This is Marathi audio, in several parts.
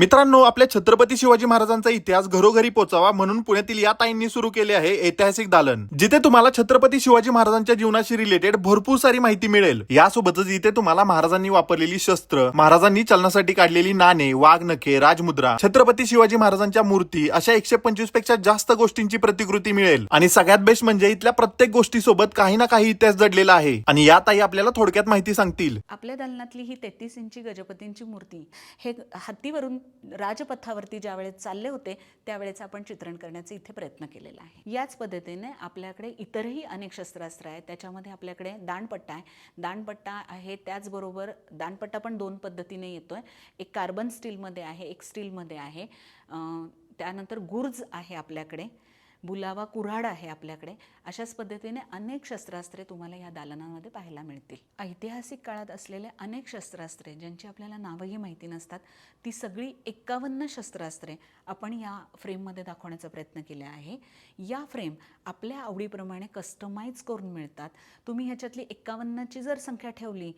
मित्रांनो आपल्या छत्रपती शिवाजी महाराजांचा इतिहास घरोघरी पोचावा म्हणून पुण्यातील या ताईंनी सुरू केले आहे ऐतिहासिक दालन. जिथे तुम्हाला छत्रपती शिवाजी महाराजांच्या जीवनाशी रिलेटेड भरपूर सारी माहिती मिळेल. यासोबतच इथे तुम्हाला महाराजांनी वापरलेली शस्त्र महाराजांनी चलनासाठी काढलेली नाणे वाघनखे राजमुद्रा छत्रपती शिवाजी महाराजांच्या मूर्ती अशा एकशे पंचवीसपेक्षा जास्त गोष्टींची प्रतिकृती मिळेल. आणि सगळ्यात बेस्ट म्हणजे इथल्या प्रत्येक गोष्टी सोबत काही ना काही इतिहास जडलेला आहे. आणि या ताई आपल्याला थोडक्यात माहिती सांगतील. आपल्या दालनातली ही तेहतीस इंची गजपतींची मूर्ती हे हत्तीवरून राजपथावरती ज्यावेळेस चालले होते त्यावेळेचं आपण चित्रण करण्याचा इथे प्रयत्न केलेला आहे. याच पद्धतीने आपल्याकडे इतरही अनेक शस्त्रास्त्र आहेत त्याच्यामध्ये आपल्याकडे दांडपट्टा आहे. दांडपट्टा आहे त्याचबरोबर दांडपट्टा पण दोन पद्धतीने येतोय. एक कार्बन स्टीलमध्ये आहे एक स्टीलमध्ये आहे. त्यानंतर गुर्ज आहे आपल्याकडे. बुलावा कुऱ्हाड आहे आपल्याकडे अशाच पद्धतीने अनेक शस्त्रास्त्रे तुम्हाला या दालनामध्ये पाहायला मिळतील. ऐतिहासिक काळात असलेले अनेक शस्त्रास्त्रे ज्यांची आपल्याला नावही माहिती नसतात ती सगळी एक्कावन्न शस्त्रास्त्रे आपण या फ्रेममध्ये दाखवण्याचा प्रयत्न केला आहे. या फ्रेम आपल्या आवडीप्रमाणे कस्टमाइज करून मिळतात. तुम्ही ह्याच्यातली एक्कावन्नची जर संख्या ठेवली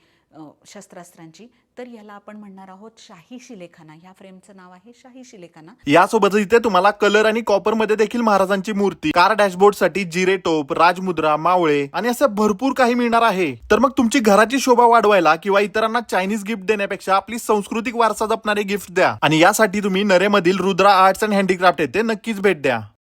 शस्त्रास्त्रांची तर याला आपण म्हणणार आहोत शाही शिलेखाना. या फ्रेमचं नाव आहे शाही शिलेखाना. यासोबतच इथे तुम्हाला कलर आणि कॉपरमध्ये देखील महाराजांची मूर्ती कार डॅशबोर्डसाठी जिरे टोप राजमुद्रा मावळे आणि असं भरपूर काही मिळणार आहे. तर मग तुमची घराची शोभा वाढवायला किंवा इतरांना चायनीज गिफ्ट देण्यापेक्षा आपली सांस्कृतिक वारसा जपणारे गिफ्ट द्या. आणि यासाठी तुम्ही नरेमधील रुद्रा आर्ट्स अँड हँडीक्राफ्ट येथे नक्कीच भेट द्या.